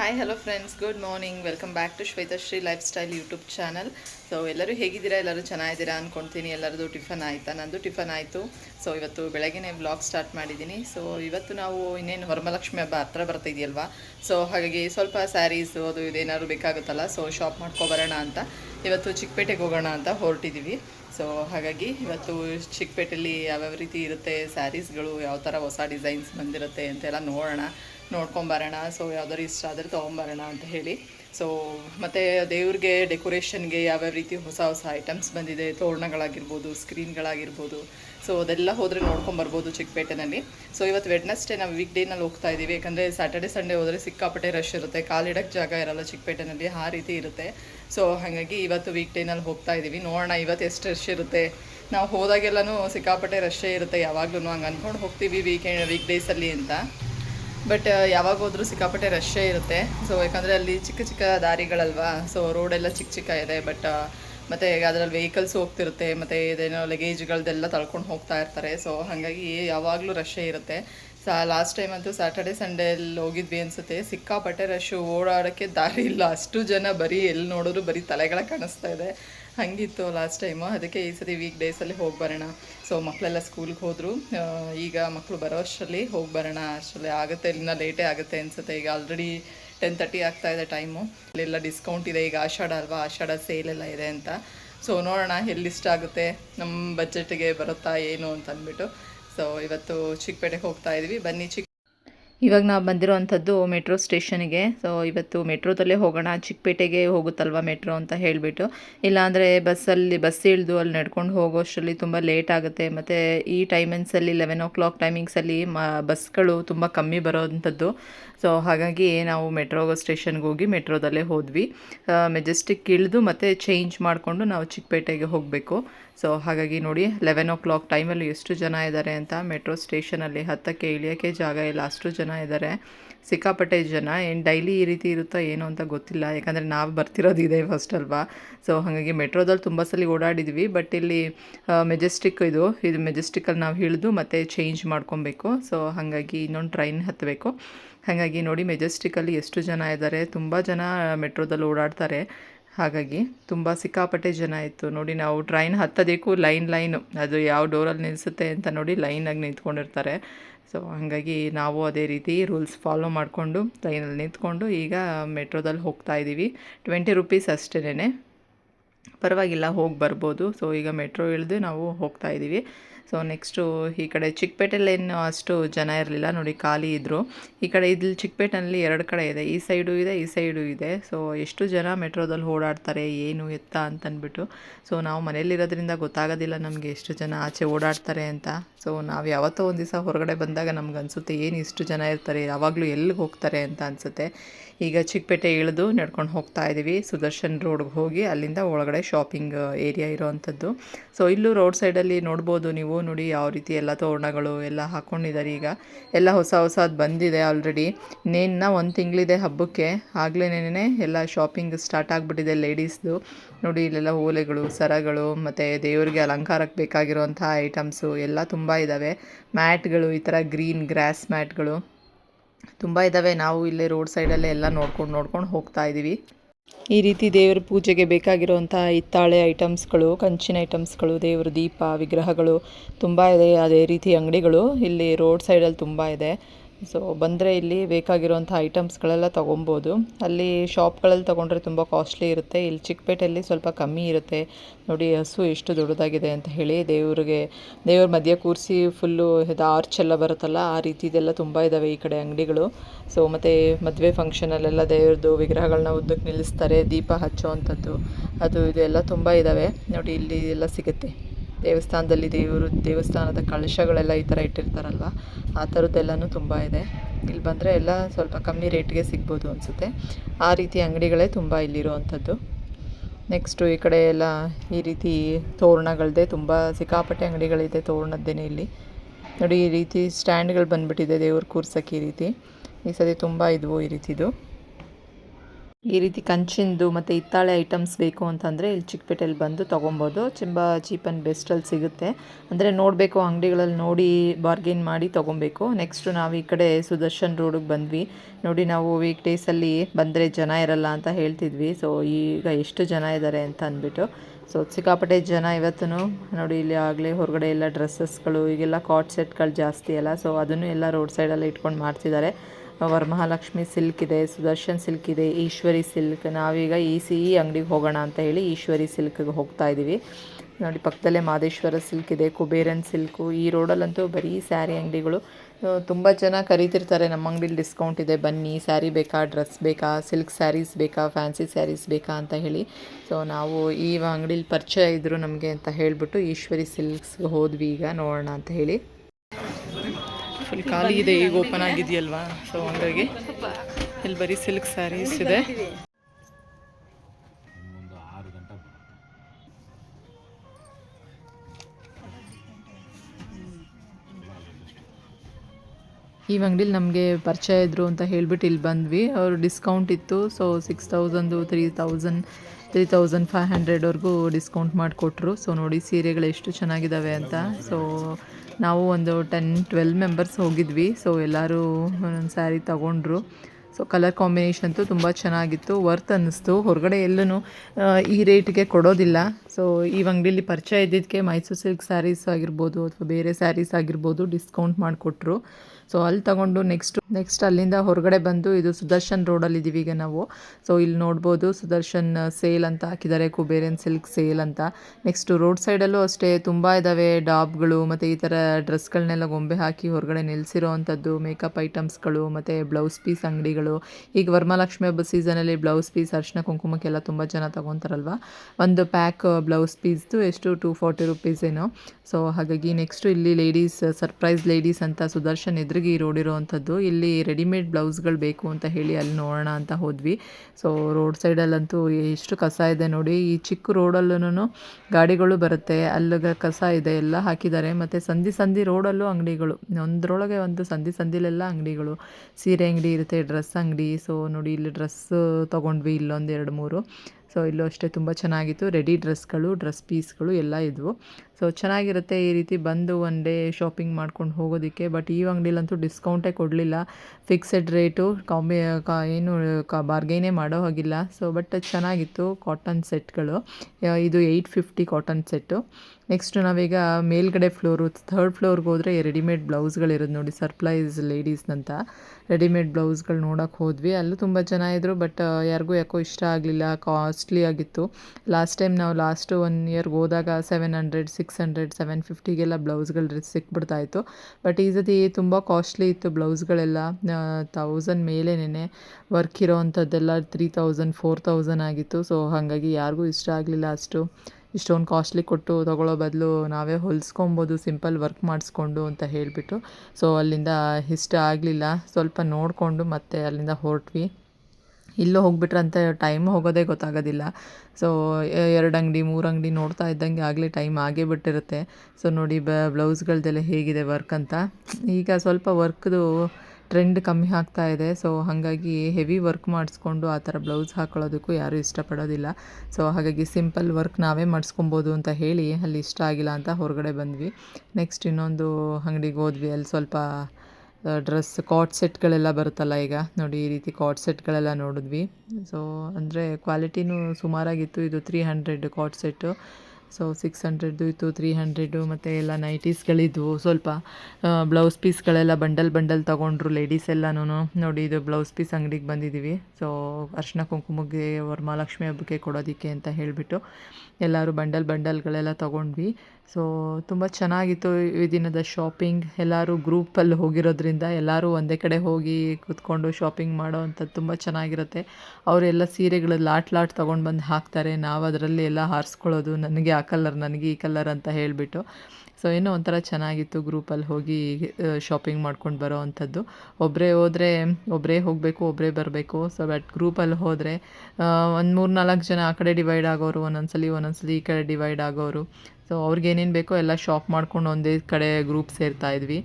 Hi hello friends good morning welcome back to Shwetashree lifestyle YouTube channel so ಎಲ್ಲರೂ ಹೇಗಿದ್ದೀರಾ? ಎಲ್ಲರೂ ಚೆನ್ನಾಗಿದ್ದೀರಾ ಅಂದ್ಕೊಳ್ತೀನಿ ಎಲ್ಲರದು ಟಿಫನ್ ಆಯಿತಾ? ನಂದು ಟಿಫನ್ ಆಯಿತು. ಸೊ ಇವತ್ತು ಬೆಳಗ್ಗೆನೇ ಬ್ಲಾಗ್ ಸ್ಟಾರ್ಟ್ ಮಾಡಿದ್ದೀನಿ. ಸೊ ಇವತ್ತು ನಾವು ಇನ್ನೇನು ವರಮಲಕ್ಷ್ಮಿ ಹಬ್ಬ ಹತ್ರ ಬರ್ತಿದೆಯಲ್ವಾ ಸೊ ಹಾಗಾಗಿ ಸ್ವಲ್ಪ ಸ್ಯಾರೀಸು ಅದು ಇದೇನಾದ್ರು ಬೇಕಾಗುತ್ತಲ್ಲ? ಸೊ ಶಾಪ್ ಮಾಡ್ಕೊಬರೋಣ ಅಂತ. ಇವತ್ತು ಚಿಕ್ಕಪೇಟೆಗೆ ಹೋಗೋಣ ಅಂತ ಹೊರಟಿದ್ದೀವಿ ಸೊ ಹಾಗಾಗಿ ಇವತ್ತು ಚಿಕ್ಕಪೇಟೆಯಲ್ಲಿ ಯಾವ್ಯಾವ ರೀತಿ ಇರುತ್ತೆ ಸ್ಯಾರೀಸ್ಗಳು ಯಾವ ಥರ ಹೊಸ ಡಿಸೈನ್ಸ್ ಬಂದಿರುತ್ತೆ ಅಂತೆಲ್ಲ ನೋಡೋಣ. ನೋಡ್ಕೊಂಬರೋಣ. ಸೊ ಯಾವ್ದಾದ್ರು ಇಷ್ಟ ಆದರೆ ತೊಗೊಂಬರೋಣ ಅಂತ ಹೇಳಿ. ಸೊ ಮತ್ತು ದೇವ್ರಿಗೆ ಡೆಕೋರೇಷನ್ಗೆ ಯಾವ್ಯಾವ ರೀತಿ ಹೊಸ ಹೊಸ ಐಟಮ್ಸ್ ಬಂದಿದೆ, ತೋರಣಗಳಾಗಿರ್ಬೋದು ಸ್ಕ್ರೀನ್ಗಳಾಗಿರ್ಬೋದು ಸೊ ಅದೆಲ್ಲ ಹೋದರೆ ನೋಡ್ಕೊಂಬರ್ಬೋದು ಚಿಕ್ಕಪೇಟೆನಲ್ಲಿ. ಸೊ ಇವತ್ತು ವೆಡ್ನಸ್ಡೇ ನಾವು ವೀಕ್ ಡೇನಲ್ಲಿ ಹೋಗ್ತಾ ಇದ್ದೀವಿ. ಯಾಕಂದರೆ ಸ್ಯಾಟರ್ಡೆ ಸಂಡೇ ಹೋದರೆ ಸಿಕ್ಕಾಪಟ್ಟೆ ರಶ್ ಇರುತ್ತೆ. ಕಾಲಿಡಕ್ಕೆ ಜಾಗ ಇರಲ್ಲ ಚಿಕ್ಕಪೇಟೆನಲ್ಲಿ, ಆ ರೀತಿ ಇರುತ್ತೆ. ಸೊ ಹಾಗಾಗಿ ಇವತ್ತು ವೀಕ್ ಡೇನಲ್ಲಿ ಹೋಗ್ತಾ ಇದ್ದೀವಿ. ನೋಡೋಣ ಇವತ್ತು ಎಷ್ಟು ರಶ್ ಇರುತ್ತೆ. ನಾವು ಹೋದಾಗೆಲ್ಲನೂ ಸಿಕ್ಕಾಪಟ್ಟೆ ರಶ್ಶೇ ಇರುತ್ತೆ. ಯಾವಾಗಲೂ ಹಂಗೆ ಅಂದ್ಕೊಂಡು ಹೋಗ್ತೀವಿ ವೀಕೆಂಡ್ ವೀಕ್ ಡೇಸಲ್ಲಿ ಅಂತ. ಬಟ್ ಯಾವಾಗ ಹೋದ್ರೂ ಸಿಕ್ಕಾಪಟ್ಟೆ ರಶ್ಶೇ ಇರುತ್ತೆ. ಸೊ ಯಾಕಂದರೆ ಅಲ್ಲಿ ಚಿಕ್ಕ ಚಿಕ್ಕ ದಾರಿಗಳಲ್ವಾ? ಸೊ ರೋಡೆಲ್ಲ ಚಿಕ್ಕ ಚಿಕ್ಕ ಇದೆ ಬಟ್ ಮತ್ತು ಅದರಲ್ಲಿ ವೆಹಿಕಲ್ಸ್ ಹೋಗ್ತಿರುತ್ತೆ, ಮತ್ತು ಇದೇನೋ ಲಗೇಜ್ಗಳ್ದೆಲ್ಲ ತಳ್ಕೊಂಡು ಹೋಗ್ತಾ ಇರ್ತಾರೆ. ಸೊ ಹಾಗಾಗಿ ಯಾವಾಗಲೂ ರಶ್ಶೇ ಇರುತ್ತೆ. ಸಾ ಲಾಸ್ಟ್ ಟೈಮ್ ಅಂತೂ ಸ್ಯಾಟರ್ಡೆ ಸಂಡೇಲಿ ಹೋಗಿದ್ವಿ ಅನಿಸುತ್ತೆ. ಸಿಕ್ಕಾಪಟ್ಟೆ ರಶ್ಶು ಓಡಾಡೋಕ್ಕೆ ದಾರಿ ಇಲ್ಲ. ಅಷ್ಟು ಜನ ಬರೀ ಎಲ್ಲಿ ನೋಡಿದ್ರು ಬರೀ ತಲೆಗಳ ಕಾಣಿಸ್ತಾ ಇದೆ. ಹಂಗಿತ್ತು ಲಾಸ್ಟ್ ಟೈಮು ಅದಕ್ಕೆ ಈ ಸರಿ ವೀಕ್ ಡೇಸಲ್ಲಿ ಹೋಗಿ ಬರೋಣ. ಸೊ ಮಕ್ಕಳೆಲ್ಲ ಸ್ಕೂಲ್ಗೆ ಹೋದರು. ಈಗ ಮಕ್ಕಳು ಬರೋ ಅಷ್ಟರಲ್ಲಿ ಹೋಗಿ ಬರೋಣ. ಅಷ್ಟರಲ್ಲಿ ಆಗುತ್ತೆ ಇಲ್ಲಿನ ಲೇಟೇ ಆಗುತ್ತೆ ಅನಿಸುತ್ತೆ. ಈಗ ಆಲ್ರೆಡಿ ಟೆನ್ ತರ್ಟಿ ಆಗ್ತಾ ಇದೆ ಟೈಮು ಇಲ್ಲೆಲ್ಲ ಡಿಸ್ಕೌಂಟ್ ಇದೆ. ಈಗ ಆಷಾಢ ಅಲ್ವಾ? ಆಷಾಢ ಸೇಲ್ ಎಲ್ಲ ಇದೆ ಅಂತ. ಸೊ ನೋಡೋಣ ಎಲ್ಲಿಷ್ಟ ಆಗುತ್ತೆ ನಮ್ಮ ಬಜೆಟ್ಗೆ ಬರುತ್ತಾ, ಏನು ಅಂತ ಅಂದ್ಬಿಟ್ಟು. ಸೊ ಇವತ್ತು ಚಿಕ್ಕಪೇಟೆಗೆ ಹೋಗ್ತಾ ಇದ್ವಿ. ಬನ್ನಿ ಚಿಕ್ಕ ಇವಾಗ ನಾವು ಬಂದಿರೋವಂಥದ್ದು ಮೆಟ್ರೋ ಸ್ಟೇಷನಿಗೆ. ಸೊ ಇವತ್ತು ಮೆಟ್ರೋದಲ್ಲೇ ಹೋಗೋಣ. ಚಿಕ್ಕಪೇಟೆಗೆ ಹೋಗುತ್ತಲ್ವ ಮೆಟ್ರೋ ಅಂತ ಹೇಳಿಬಿಟ್ಟು. ಇಲ್ಲಾಂದರೆ ಬಸ್ಸಲ್ಲಿ, ಬಸ್ ಇಳಿದು ಅಲ್ಲಿ ನಡ್ಕೊಂಡು ಹೋಗೋಷ್ಟರಲ್ಲಿ ತುಂಬ ಲೇಟ್ ಆಗುತ್ತೆ. ಮತ್ತು ಈ ಟೈಮಿಂಗ್ಸಲ್ಲಿ ಲೆವೆನ್ ಓ ಕ್ಲಾಕ್ ಟೈಮಿಂಗ್ಸಲ್ಲಿ ಮ, ಬಸ್ಗಳು ತುಂಬ ಕಮ್ಮಿ ಬರೋವಂಥದ್ದು. ಸೊ ಹಾಗಾಗಿ ನಾವು ಮೆಟ್ರೋ ಸ್ಟೇಷನ್ಗೆ ಹೋಗಿ ಮೆಟ್ರೋದಲ್ಲೇ ಹೋದ್ವಿ. ಮೆಜೆಸ್ಟಿಕ್ ಇಳಿದು ಮತ್ತು ಚೇಂಜ್ ಮಾಡಿಕೊಂಡು ನಾವು ಚಿಕ್ಕಪೇಟೆಗೆ ಹೋಗಬೇಕು. ಸೊ ಹಾಗಾಗಿ ನೋಡಿ ಲೆವೆನ್ ಓ ಕ್ಲಾಕ್ ಟೈಮಲ್ಲಿ ಎಷ್ಟು ಜನ ಇದ್ದಾರೆ ಅಂತ ಮೆಟ್ರೋ ಸ್ಟೇಷನಲ್ಲಿ ಹತ್ತಕ್ಕೆ ಇಳಿಯೋಕ್ಕೆ ಜಾಗ ಇಲ್ಲ, ಅಷ್ಟು ಜನ ಇದ್ದಾರೆ ಸಿಕ್ಕಾಪಟ್ಟೆ ಜನ, ಏನು ಡೈಲಿ ಈ ರೀತಿ ಇರುತ್ತೋ ಏನೋ ಅಂತ ಗೊತ್ತಿಲ್ಲ. ಯಾಕಂದರೆ ನಾವು ಬರ್ತಿರೋದು ಇದೆ ಫಸ್ಟ್ ಅಲ್ವಾ? ಸೊ ಹಾಗಾಗಿ ಮೆಟ್ರೋದಲ್ಲಿ ತುಂಬ ಸಲ ಓಡಾಡಿದ್ವಿ ಬಟ್ ಇಲ್ಲಿ ಮೆಜೆಸ್ಟಿಕ್ ಇದು ಇದು ಮೆಜೆಸ್ಟಿಕಲ್ಲಿ ನಾವು ಹಿಳಿದು ಮತ್ತೆ ಚೇಂಜ್ ಮಾಡ್ಕೊಬೇಕು. ಸೊ ಹಾಗಾಗಿ ಇನ್ನೊಂದು ಟ್ರೈನ್ ಹತ್ತಬೇಕು ಹಾಗಾಗಿ ನೋಡಿ ಮೆಜೆಸ್ಟಿಕಲ್ಲಿ ಎಷ್ಟು ಜನ ಇದ್ದಾರೆ ತುಂಬ ಜನ ಮೆಟ್ರೋದಲ್ಲಿ ಓಡಾಡ್ತಾರೆ. ಹಾಗಾಗಿ ತುಂಬ ಸಿಕ್ಕಾಪಟ್ಟೆ ಜನ ಇತ್ತು. ನೋಡಿ ನಾವು ಟ್ರೈನ್ ಹತ್ತೋದಕ್ಕೂ ಲೈನ್ ಲೈನು ಅದು ಯಾವ ಡೋರಲ್ಲಿ ನಿಲ್ಲಿಸುತ್ತೆ ಅಂತ ನೋಡಿ ಲೈನಾಗಿ ನಿಂತ್ಕೊಂಡಿರ್ತಾರೆ. ಸೊ ಹಾಗಾಗಿ ನಾವು ಅದೇ ರೀತಿ ರೂಲ್ಸ್ ಫಾಲೋ ಮಾಡಿಕೊಂಡು ಲೈನಲ್ಲಿ ನಿಂತ್ಕೊಂಡು ಈಗ ಮೆಟ್ರೋದಲ್ಲಿ ಹೋಗ್ತಾ ಇದ್ದೀವಿ ಟ್ವೆಂಟಿ ರುಪೀಸ್ ಅಷ್ಟೇನೆ ಪರವಾಗಿಲ್ಲ, ಹೋಗಿ ಬರ್ಬೋದು. ಸೊ ಈಗ ಮೆಟ್ರೋ ಇಳಿದು ನಾವು ಹೋಗ್ತಾ ಇದ್ದೀವಿ ಸೊ ನೆಕ್ಸ್ಟು ಈ ಕಡೆ ಚಿಕ್ಕಪೇಟೆಲ್ಲೇನು ಅಷ್ಟು ಜನ ಇರಲಿಲ್ಲ. ನೋಡಿ, ಖಾಲಿ ಇದ್ದರು ಈ ಕಡೆ ಇಲ್ಲಿ ಚಿಕ್ಕಪೇಟೆಯಲ್ಲಿ ಎರಡು ಕಡೆ ಇದೆ. ಈ ಸೈಡು ಇದೆ, ಈ ಸೈಡು ಇದೆ. ಸೊ ಎಷ್ಟು ಜನ ಮೆಟ್ರೋದಲ್ಲಿ ಓಡಾಡ್ತಾರೆ, ಏನು ಎತ್ತ ಅಂತಂದ್ಬಿಟ್ಟು. ಸೊ ನಾವು ಮನೆಯಲ್ಲಿರೋದ್ರಿಂದ ಗೊತ್ತಾಗೋದಿಲ್ಲ ನಮಗೆ ಎಷ್ಟು ಜನ ಆಚೆ ಓಡಾಡ್ತಾರೆ ಅಂತ. ಸೊ ನಾವು ಯಾವತ್ತೋ ಒಂದು ದಿವಸ ಹೊರಗಡೆ ಬಂದಾಗ ನಮ್ಗೆ ಅನಿಸುತ್ತೆ, ಏನು ಇಷ್ಟು ಜನ ಇರ್ತಾರೆ, ಯಾವಾಗಲೂ ಎಲ್ಲಿಗೆ ಹೋಗ್ತಾರೆ ಅಂತ ಅನಿಸುತ್ತೆ. ಈಗ ಚಿಕ್ಕಪೇಟೆ ಇಳಿದು ನಡ್ಕೊಂಡು ಹೋಗ್ತಾ ಇದ್ದೀವಿ ಸುದರ್ಶನ್ ರೋಡ್ಗೆ ಹೋಗಿ ಅಲ್ಲಿಂದ ಒಳಗಡೆ ಶಾಪಿಂಗ್ ಏರಿಯಾ ಇರೋವಂಥದ್ದು. ಸೊ ಇಲ್ಲೂ ರೋಡ್ ಸೈಡಲ್ಲಿ ನೋಡ್ಬೋದು ನೀವು. ನೋಡಿ ಯಾವ ರೀತಿ ಎಲ್ಲ ತೋರಣಗಳು ಎಲ್ಲ ಹಾಕ್ಕೊಂಡಿದ್ದಾರೆ ಈಗ. ಎಲ್ಲ ಹೊಸ ಹೊಸದು ಬಂದಿದೆ ಆಲ್ರೆಡಿ ನೇನ್ನ ಒಂದು ತಿಂಗಳಿದೆ ಹಬ್ಬಕ್ಕೆ. ಆಗ್ಲೇನೇ ಎಲ್ಲ ಶಾಪಿಂಗ್ ಸ್ಟಾರ್ಟ್ ಆಗಿಬಿಟ್ಟಿದೆ ಲೇಡೀಸ್ದು ನೋಡಿ ಇಲ್ಲೆಲ್ಲ ಓಲೆಗಳು, ಸರಗಳು, ಮತ್ತು ದೇವರಿಗೆ ಅಲಂಕಾರಕ್ಕೆ ಬೇಕಾಗಿರುವಂಥ ಐಟಮ್ಸು ಎಲ್ಲ ತುಂಬ ಇದ್ದಾವೆ ಮ್ಯಾಟ್ಗಳು ಈ ಥರ ಗ್ರೀನ್ ಗ್ರಾಸ್ ಮ್ಯಾಟ್ಗಳು ತುಂಬ ಇದ್ದಾವೆ ನಾವು ಇಲ್ಲೇ ರೋಡ್ ಸೈಡಲ್ಲೇ ಎಲ್ಲ ನೋಡ್ಕೊಂಡು ನೋಡ್ಕೊಂಡು ಹೋಗ್ತಾ ಇದ್ದೀವಿ ಈ ರೀತಿ ದೇವರ ಪೂಜೆಗೆ ಬೇಕಾಗಿರುವಂಥ ಹಿತ್ತಾಳೆ ಐಟಮ್ಸ್ಗಳು ಕಂಚಿನ ಐಟಮ್ಸ್ಗಳು ದೇವರ ದೀಪ, ವಿಗ್ರಹಗಳು, ತುಂಬ ಇದೆ. ಅದೇ ರೀತಿ ಅಂಗಡಿಗಳು ಇಲ್ಲಿ ರೋಡ್ ಸೈಡಲ್ಲಿ ತುಂಬ ಇದೆ. ಸೊ ಬಂದರೆ ಇಲ್ಲಿ ಬೇಕಾಗಿರುವಂಥ ಐಟಮ್ಸ್ಗಳೆಲ್ಲ ತೊಗೊಬೋದು. ಅಲ್ಲಿ ಶಾಪ್ಗಳಲ್ಲಿ ತೊಗೊಂಡ್ರೆ ತುಂಬ ಕಾಸ್ಟ್ಲಿ ಇರುತ್ತೆ. ಇಲ್ಲಿ ಚಿಕ್ಕಪೇಟೆಯಲ್ಲಿ ಸ್ವಲ್ಪ ಕಮ್ಮಿ ಇರುತ್ತೆ. ನೋಡಿ, ಹಸು ಎಷ್ಟು ದೊಡ್ಡದಾಗಿದೆ ಅಂತ ಹೇಳಿ ದೇವ್ರಿಗೆ, ದೇವ್ರ ಮಧ್ಯೆ ಕೂರಿಸಿ ಫುಲ್ಲು ಇದು ಆರ್ಚ್ ಎಲ್ಲ ಬರುತ್ತಲ್ಲ, ಆ ರೀತಿದೆಲ್ಲ ತುಂಬ ಇದ್ದಾವೆ ಈ ಕಡೆ ಅಂಗಡಿಗಳು. ಸೊ ಮತ್ತು ಮದುವೆ ಫಂಕ್ಷನಲ್ಲೆಲ್ಲ ದೇವ್ರದ್ದು ವಿಗ್ರಹಗಳನ್ನ ಉದ್ದಕ್ಕೆ ನಿಲ್ಲಿಸ್ತಾರೆ, ದೀಪ ಹಚ್ಚೋ ಅಂಥದ್ದು. ಅದು ಇದು ಎಲ್ಲ ತುಂಬ ಇದ್ದಾವೆ ನೋಡಿ, ಇಲ್ಲಿ ಎಲ್ಲ ಸಿಗುತ್ತೆ. ದೇವಸ್ಥಾನದಲ್ಲಿ ದೇವರು, ದೇವಸ್ಥಾನದ ಕಳಶಗಳೆಲ್ಲ ಈ ಥರ ಇಟ್ಟಿರ್ತಾರಲ್ವ? ಆ ಥರದ್ದೆಲ್ಲನೂ ತುಂಬ ಇದೆ. ಇಲ್ಲಿ ಬಂದರೆ ಎಲ್ಲ ಸ್ವಲ್ಪ ಕಮ್ಮಿ ರೇಟ್ಗೆ ಸಿಗ್ಬೋದು ಅನಿಸುತ್ತೆ. ಆ ರೀತಿ ಅಂಗಡಿಗಳೇ ತುಂಬ ಇಲ್ಲಿರುವಂಥದ್ದು. ನೆಕ್ಸ್ಟು ಈ ಕಡೆ ಎಲ್ಲ ಈ ರೀತಿ ತೋರಣಗಳದ್ದೇ ತುಂಬ ಸಿಕ್ಕಾಪಟ್ಟೆ ಅಂಗಡಿಗಳಿದೆ ತೋರಣದ್ದೇನೆ ಇಲ್ಲಿ. ನೋಡಿ ಈ ರೀತಿ ಸ್ಟ್ಯಾಂಡ್ಗಳು ಬಂದುಬಿಟ್ಟಿದೆ ದೇವ್ರ ಕೂರ್ಸೋಕ್ಕೆ ಈ ರೀತಿ. ಈ ಸರಿ ತುಂಬ ಇದ್ವು ಈ ರೀತಿದು. ಈ ರೀತಿ ಕಂಚಿಂದು ಮತ್ತು ಹಿತ್ತಾಳೆ ಐಟಮ್ಸ್ ಬೇಕು ಅಂತಂದರೆ ಇಲ್ಲಿ ಚಿಕ್ಕಪೇಟೆಯಲ್ಲಿ ಬಂದು ತೊಗೊಬೋದು. ತುಂಬ ಚೀಪ್ ಆ್ಯಂಡ್ ಬೆಸ್ಟಲ್ಲಿ ಸಿಗುತ್ತೆ. ಅಂದರೆ ನೋಡಬೇಕು, ಅಂಗಡಿಗಳಲ್ಲಿ ನೋಡಿ ಬಾರ್ಗೇನ್ ಮಾಡಿ ತೊಗೊಬೇಕು. ನೆಕ್ಸ್ಟು ನಾವು ಈ ಕಡೆ ಸುದರ್ಶನ್ ರೋಡಿಗೆ ಬಂದ್ವಿ. ನೋಡಿ ನಾವು ವೀಕ್ ಡೇಸಲ್ಲಿ ಬಂದರೆ ಜನ ಇರಲ್ಲ ಅಂತ ಹೇಳ್ತಿದ್ವಿ. ಸೊ ಈಗ ಎಷ್ಟು ಜನ ಇದ್ದಾರೆ ಅಂತ ಅಂದ್ಬಿಟ್ಟು. ಸೊ ಸಿಕ್ಕಾಪಟ್ಟೆ ಜನ ಇವತ್ತು ನೋಡಿ ಇಲ್ಲಿ ಆಗಲೇ ಹೊರಗಡೆ ಎಲ್ಲ ಡ್ರೆಸ್ಸಸ್ಗಳು ಈಗೆಲ್ಲ ಕಾಟ್ ಸೆಟ್ಗಳು ಜಾಸ್ತಿ ಅಲ್ಲ. ಸೊ ಅದನ್ನು ಎಲ್ಲ ರೋಡ್ ಸೈಡಲ್ಲಿ ಇಟ್ಕೊಂಡು ಮಾಡ್ತಿದ್ದಾರೆ. ವರಮಹಾಲಕ್ಷ್ಮಿ ಸಿಲ್ಕ್ ಇದೆ, ಸುದರ್ಶನ್ ಸಿಲ್ಕ್ ಇದೆ, ಈಶ್ವರಿ ಸಿಲ್ಕ್. ನಾವೀಗ ಈ ಸಿ ಈ ಅಂಗಡಿಗೆ ಹೋಗೋಣ ಅಂತ ಹೇಳಿ ಈಶ್ವರಿ ಸಿಲ್ಕ್ಗೆ ಹೋಗ್ತಾ ಇದ್ದೀವಿ ನೋಡಿ, ಪಕ್ಕದಲ್ಲೇ ಮಾದೇಶ್ವರ ಸಿಲ್ಕ್ ಇದೆ, ಕುಬೇರನ್ ಸಿಲ್ಕು. ಈ ರೋಡಲ್ಲಂತೂ ಬರೀ ಸ್ಯಾರಿ ಅಂಗಡಿಗಳು. ತುಂಬ ಜನ ಕರೀತಿರ್ತಾರೆ, ನಮ್ಮ ಅಂಗಡಿಲಿ ಡಿಸ್ಕೌಂಟ್ ಇದೆ, ಬನ್ನಿ, ಸ್ಯಾರಿ ಬೇಕಾ, ಡ್ರೆಸ್ ಬೇಕಾ, ಸಿಲ್ಕ್ ಸ್ಯಾರೀಸ್ ಬೇಕಾ, ಫ್ಯಾನ್ಸಿ ಸ್ಯಾರೀಸ್ ಬೇಕಾ ಅಂತ ಹೇಳಿ. ಸೊ, ನಾವು ಈ ಅಂಗಡಿಲಿ ಪರಿಚಯ ಇದ್ದರು ನಮಗೆ ಅಂತ ಹೇಳಿಬಿಟ್ಟು ಈಶ್ವರಿ ಸಿಲ್ಕ್ಸ್ಗೆ ಹೋದ್ವಿ ಈಗ, ನೋಡೋಣ ಅಂತ ಹೇಳಿ. ಫುಲ್ ಖಾಲಿ ಇದೆ, ಈಗ ಓಪನ್ ಆಗಿದೆಯಲ್ವಾ? ಸೊ ಹಂಗಾಗಿ ಇಲ್ಲಿ ಬರೀ ಸಿಲ್ಕ್ ಸ್ಯಾರೀಸ್ ಇದೆ. ಈ ಅಂಗಡಿಲಿ ನಮಗೆ ಪರಿಚಯ ಇದ್ರು ಅಂತ ಹೇಳ್ಬಿಟ್ಟು ಇಲ್ಲಿ ಬಂದ್ವಿ. ಅವರು ಡಿಸ್ಕೌಂಟ್ ಇತ್ತು. So six thousand three thousand three thousand five ಹಂಡ್ರೆಡ್ವರೆಗೂ discount ಮಾಡಿಕೊಟ್ರು. ಸೊ ನೋಡಿ ಸೀರೆಗಳು ಎಷ್ಟು ಚೆನ್ನಾಗಿದ್ದಾವೆ ಅಂತ. ಸೊ ನಾವು ಒಂದು ಟೆನ್ ಟ್ವೆಲ್ ಮೆಂಬರ್ಸ್ ಹೋಗಿದ್ವಿ. ಸೊ ಎಲ್ಲರೂ ಒಂದೊಂದು ಸ್ಯಾರಿ ತಗೊಂಡ್ರು. ಸೊ ಕಲರ್ ಕಾಂಬಿನೇಷನ್ ಅಂತೂ ತುಂಬ ಚೆನ್ನಾಗಿತ್ತು. ವರ್ತ್ ಅನ್ನಿಸ್ತು. ಹೊರಗಡೆ ಎಲ್ಲೂ ಈ ರೇಟ್ಗೆ ಕೊಡೋದಿಲ್ಲ. ಸೊ ಈ ಅಂಗಡಿಲಿ ಪರಿಚಯ ಇದ್ದಿದ್ದಕ್ಕೆ ಮೈಸೂರು ಸಿಲ್ಕ್ ಸ್ಯಾರೀಸ್ ಆಗಿರ್ಬೋದು ಅಥವಾ ಬೇರೆ ಸ್ಯಾರೀಸ್ ಆಗಿರ್ಬೋದು ಡಿಸ್ಕೌಂಟ್ ಮಾಡಿಕೊಟ್ರು. ಸೊ ಅಲ್ಲಿ ತಗೊಂಡು ನೆಕ್ಸ್ಟ್ ನೆಕ್ಸ್ಟ್ ಅಲ್ಲಿಂದ ಹೊರಗಡೆ ಬಂದು ಇದು ಸುದರ್ಶನ್ ರೋಡಲ್ಲಿ ಇದ್ದೀವಿ ಈಗ ನಾವು. ಸೊ ಇಲ್ಲಿ ನೋಡ್ಬೋದು ಸುದರ್ಶನ್ ಸೇಲ್ ಅಂತ ಹಾಕಿದ್ದಾರೆ ಕುಬೇರನ್ ಸಿಲ್ಕ್ ಸೇಲ್ ಅಂತ. ನೆಕ್ಸ್ಟ್ ರೋಡ್ ಸೈಡಲ್ಲೂ ಅಷ್ಟೇ ತುಂಬ ಇದ್ದಾವೆ ಡಾಬ್ಗಳು ಮತ್ತು ಈ ಥರ ಡ್ರೆಸ್ಗಳನ್ನೆಲ್ಲ ಗೊಂಬೆ ಹಾಕಿ ಹೊರಗಡೆ ನಿಲ್ಲಿಸಿರೋ ಅಂಥದ್ದು ಮೇಕಪ್ ಐಟಮ್ಸ್ಗಳು ಮತ್ತು ಬ್ಲೌಸ್ ಪೀಸ್ ಅಂಗಡಿಗಳು. ಈಗ ವರಮಹಾಲಕ್ಷ್ಮಿ ಹಬ್ಬ ಸೀಸನಲ್ಲಿ ಬ್ಲೌಸ್ ಪೀಸ್ ಅರ್ಶಿನ ಕುಂಕುಮಕ್ಕೆಲ್ಲ ತುಂಬ ಜನ ತೊಗೊತಾರಲ್ವ? ಒಂದು ಪ್ಯಾಕ್ ಬ್ಲೌಸ್ ಪೀಸ್ದು ಎಷ್ಟು ಟೂ ಫಾರ್ಟಿ ರುಪೀಸ್ ಏನೋ. ಸೊ ಹಾಗಾಗಿ ನೆಕ್ಸ್ಟು ಇಲ್ಲಿ ಲೇಡೀಸ್ ಸರ್ಪ್ರೈಸ್ ಲೇಡೀಸ್ ಅಂತ ಸುದರ್ಶನ್ ಎದುರಿಗೆ ರೋಡ್ ಅಂಥದ್ದು ಇಲ್ಲಿ ರೆಡಿಮೇಡ್ ಬ್ಲೌಸ್ಗಳು ಬೇಕು ಅಂತ ಹೇಳಿ ಅಲ್ಲಿ ನೋಡೋಣ ಅಂತ ಹೋದ್ವಿ. ಸೊ ರೋಡ್ ಸೈಡಲ್ಲಂತೂ ಎಷ್ಟು ಕಸ ಇದೆ ನೋಡಿ. ಈ ಚಿಕ್ಕ ರೋಡಲ್ಲೂ ಗಾಡಿಗಳು ಬರುತ್ತೆ. ಅಲ್ಲಿಗೆ ಕಸ ಇದೆ, ಎಲ್ಲ ಹಾಕಿದ್ದಾರೆ. ಮತ್ತು ಸಂಧಿ ಸಂಧಿ ರೋಡಲ್ಲೂ ಅಂಗಡಿಗಳು. ಒಂದರೊಳಗೆ ಒಂದು ಸಂಧಿ ಸಂಧಿಲೆಲ್ಲ ಅಂಗಡಿಗಳು. ಸೀರೆ ಅಂಗಡಿ ಇರುತ್ತೆ ಡ್ರೆಸ್ ಅಂಗಡಿ. ಸೊ ನೋಡಿ, ಇಲ್ಲಿ ಡ್ರೆಸ್ ತೊಗೊಂಡ್ವಿ ಇಲ್ಲೊಂದು ಎರಡು ಮೂರು. ಸೊ ಇಲ್ಲೂ ಅಷ್ಟೇ ತುಂಬ ಚೆನ್ನಾಗಿತ್ತು. ರೆಡಿ ಡ್ರೆಸ್ಗಳು ಡ್ರೆಸ್ ಪೀಸ್ಗಳು ಎಲ್ಲ ಇದ್ವು. ಸೊ ಚೆನ್ನಾಗಿರುತ್ತೆ ಈ ರೀತಿ ಬಂದು ಒನ್ ಡೇ ಶಾಪಿಂಗ್ ಮಾಡ್ಕೊಂಡು ಹೋಗೋದಕ್ಕೆ ಬಟ್ ಈ ಅಂಗಡಿಲಂತೂ ಡಿಸ್ಕೌಂಟೇ ಕೊಡಲಿಲ್ಲ. ಫಿಕ್ಸೆಡ್ ರೇಟು ಕಾಂಬಿ ಕಾ, ಏನು, ಕಾ ಬಾರ್ಗೇನೇ ಮಾಡೋ ಹಾಗಿಲ್ಲ. ಸೊ ಬಟ್ ಚೆನ್ನಾಗಿತ್ತು ಕಾಟನ್ ಸೆಟ್ಗಳು ಇದು eight fifty cotton set next ನಾವೀಗ ಮೇಲ್ಗಡೆ ಫ್ಲೋರು ಥರ್ಡ್ ಫ್ಲೋರ್ಗೆ ಹೋದರೆ ರೆಡಿಮೇಡ್ ಬ್ಲೌಸ್ಗಳಿರೋದು ನೋಡಿ ಸರ್ಪ್ರೈಸ್ ಲೇಡೀಸ್ನಂತ ರೆಡಿಮೇಡ್ ಬ್ಲೌಸ್ಗಳು ನೋಡೋಕೆ ಹೋದ್ವಿ. ಅಲ್ಲೂ ತುಂಬ ಜನ ಇದ್ದರು ಬಟ್ ಯಾರಿಗೂ ಯಾಕೋ ಇಷ್ಟ ಆಗಲಿಲ್ಲ ಕಾಸ್ಟ್ಲಿ ಆಗಿತ್ತು. ಲಾಸ್ಟ್ ಟೈಮ್ ನಾವು ಲಾಸ್ಟು ಒನ್ ಇಯರ್ಗೆ ಹೋದಾಗ seven hundred six hundred, seven ಫಿಫ್ಟಿಗೆಲ್ಲ ಬ್ಲೌಸ್ಗಳು ಸಿಕ್ಬಿಡ್ತಾಯಿತ್ತು. ಬಟ್ ಈ ಸತಿ ತುಂಬ ಕಾಸ್ಟ್ಲಿ ಇತ್ತು ಬ್ಲೌಸ್ಗಳೆಲ್ಲ. ತೌಸಂಡ್ ಮೇಲೇನೆ ವರ್ಕ್ ಇರೋ ಅಂಥದ್ದೆಲ್ಲ ತ್ರೀ ತೌಸಂಡ್ ಫೋರ್ ತೌಸಂಡ್ ಆಗಿತ್ತು. ಸೊ ಹಾಗಾಗಿ ಯಾರಿಗೂ ಇಷ್ಟ ಆಗಲಿಲ್ಲ ಅಷ್ಟು. ಇಷ್ಟೊಂದು ಕಾಸ್ಟ್ಲಿ ಕೊಟ್ಟು ತೊಗೊಳ್ಳೋ ಬದಲು ನಾವೇ ಹೊಲಿಸ್ಕೊಬೋದು, ಸಿಂಪಲ್ ವರ್ಕ್ ಮಾಡಿಸ್ಕೊಂಡು ಅಂತ ಹೇಳಿಬಿಟ್ಟು. ಸೊ ಅಲ್ಲಿಂದ ಇಷ್ಟ ಆಗಲಿಲ್ಲ. ಸ್ವಲ್ಪ ನೋಡಿಕೊಂಡು ಮತ್ತೆ ಅಲ್ಲಿಂದ ಹೊರಟ್ವಿ. ಇಲ್ಲೂ ಹೋಗ್ಬಿಟ್ರಂತೆ ಟೈಮ್ ಹೋಗೋದೇ ಗೊತ್ತಾಗೋದಿಲ್ಲ. ಸೊ ಎರಡು ಅಂಗಡಿ, ಮೂರು ಅಂಗಡಿ ನೋಡ್ತಾ ಇದ್ದಂಗೆ ಆಗಲೇ ಟೈಮ್ ಆಗೇ ಬಿಟ್ಟಿರುತ್ತೆ. ಸೊ ನೋಡಿ, ಬ, ಬ್ಲೌಸ್ಗಳ್ದೆಲ್ಲ ಹೇಗಿದೆ ವರ್ಕ್ ಅಂತ. ಈಗ ಸ್ವಲ್ಪ ವರ್ಕ್ದು ಟ್ರೆಂಡ್ ಕಮ್ಮಿ ಆಗ್ತಾ ಇದೆ. ಸೊ ಹಾಗಾಗಿ ಹೆವಿ ವರ್ಕ್ ಮಾಡಿಸ್ಕೊಂಡು ಆ ಥರ ಬ್ಲೌಸ್ ಹಾಕೊಳ್ಳೋದಕ್ಕೂ ಯಾರೂ ಇಷ್ಟಪಡೋದಿಲ್ಲ. ಸೊ ಹಾಗಾಗಿ ಸಿಂಪಲ್ ವರ್ಕ್ ನಾವೇ ಮಾಡಿಸ್ಕೊಬೋದು ಅಂತ ಹೇಳಿ ಅಲ್ಲಿ ಇಷ್ಟ ಆಗಿಲ್ಲ ಅಂತ ಹೊರಗಡೆ ಬಂದ್ವಿ. ನೆಕ್ಸ್ಟ್ ಇನ್ನೊಂದು ಅಂಗಡಿಗೆ ಹೋದ್ವಿ. ಅಲ್ಲಿ ಸ್ವಲ್ಪ ಡ್ರೆಸ್ ಕಾಟ್ ಸೆಟ್ಗಳೆಲ್ಲ ಬರುತ್ತಲ್ಲ ಈಗ? ನೋಡಿ, ಈ ರೀತಿ ಕಾಟ್ ಸೆಟ್ಗಳೆಲ್ಲ ನೋಡಿದ್ವಿ. ಸೊ ಅಂದರೆ ಕ್ವಾಲಿಟಿನೂ ಸುಮಾರಾಗಿತ್ತು. ಇದು three hundred cot set so six hundred ಇತ್ತು ತ್ರೀ ಹಂಡ್ರೆಡು ಮತ್ತು ಎಲ್ಲ ನೈಟೀಸ್ಗಳಿದ್ವು ಸ್ವಲ್ಪ ಬ್ಲೌಸ್ ಪೀಸ್ಗಳೆಲ್ಲ ಬಂಡಲ್ ಬಂಡಲ್ ತೊಗೊಂಡ್ರು ಲೇಡೀಸ್ ಎಲ್ಲನೂ ನೋಡಿ, ಇದು ಬ್ಲೌಸ್ ಪೀಸ್ ಅಂಗಡಿಗೆ ಬಂದಿದ್ದೀವಿ ಸೊ ಅರ್ಶಿನ ಕುಂಕುಮಕ್ಕೆ, ವರಮಹಾಲಕ್ಷ್ಮಿ ಹಬ್ಬಕ್ಕೆ ಕೊಡೋದಕ್ಕೆ ಅಂತ ಹೇಳಿಬಿಟ್ಟು ಎಲ್ಲರೂ ಬಂಡಲ್ ಬಂಡಲ್ಗಳೆಲ್ಲ ತೊಗೊಂಡ್ವಿ. ಸೊ ತುಂಬ ಚೆನ್ನಾಗಿತ್ತು ಈ ದಿನದ ಶಾಪಿಂಗ್ ಎಲ್ಲರೂ ಗ್ರೂಪಲ್ಲಿ ಹೋಗಿರೋದ್ರಿಂದ ಎಲ್ಲರೂ ಒಂದೇ ಕಡೆ ಹೋಗಿ ಕೂತ್ಕೊಂಡು ಶಾಪಿಂಗ್ ಮಾಡೋ ಅಂಥದ್ದು ತುಂಬ ಚೆನ್ನಾಗಿರುತ್ತೆ. ಅವರೆಲ್ಲ ಸೀರೆಗಳು ಲಾಟ್ ಲಾಟ್ ತೊಗೊಂಡು ಬಂದು ಹಾಕ್ತಾರೆ. ನಾವು ಅದರಲ್ಲಿ ಎಲ್ಲ ಹಾರಿಸ್ಕೊಳ್ಳೋದು, ನನಗೆ ಆ ಕಲರ್ ನನಗೆ ಈ ಕಲರ್ ಅಂತ ಹೇಳಿಬಿಟ್ಟು. ಸೊ ಏನೋ ಒಂಥರ ಚೆನ್ನಾಗಿತ್ತು ಗ್ರೂಪಲ್ಲಿ ಹೋಗಿ ಶಾಪಿಂಗ್ ಮಾಡ್ಕೊಂಡು ಬರೋ ಅಂಥದ್ದು. ಒಬ್ಬರೇ ಹೋದರೆ ಒಬ್ಬರೇ ಹೋಗಬೇಕು ಒಬ್ಬರೇ ಬರಬೇಕು. ಸೊ ಬಟ್ ಗ್ರೂಪಲ್ಲಿ ಹೋದರೆ ಒಂದು ಮೂರು ನಾಲ್ಕು ಜನ ಆ ಕಡೆ ಡಿವೈಡ್ ಆಗೋರು, ಒಂದೊಂದ್ಸಲಿ ಒಂದೊಂದ್ಸಲಿ ಒಂದೊಂದು ಸಲ ಈ ಕಡೆ ಡಿವೈಡ್ ಆಗೋರು. ಸೊ ಅವ್ರಿಗೆ ಏನೇನು ಬೇಕೋ ಎಲ್ಲ ಶಾಪ್ ಮಾಡ್ಕೊಂಡು ಒಂದೇ ಕಡೆ ಗ್ರೂಪ್ ಸೇರ್ತಾ ಇದ್ವಿ.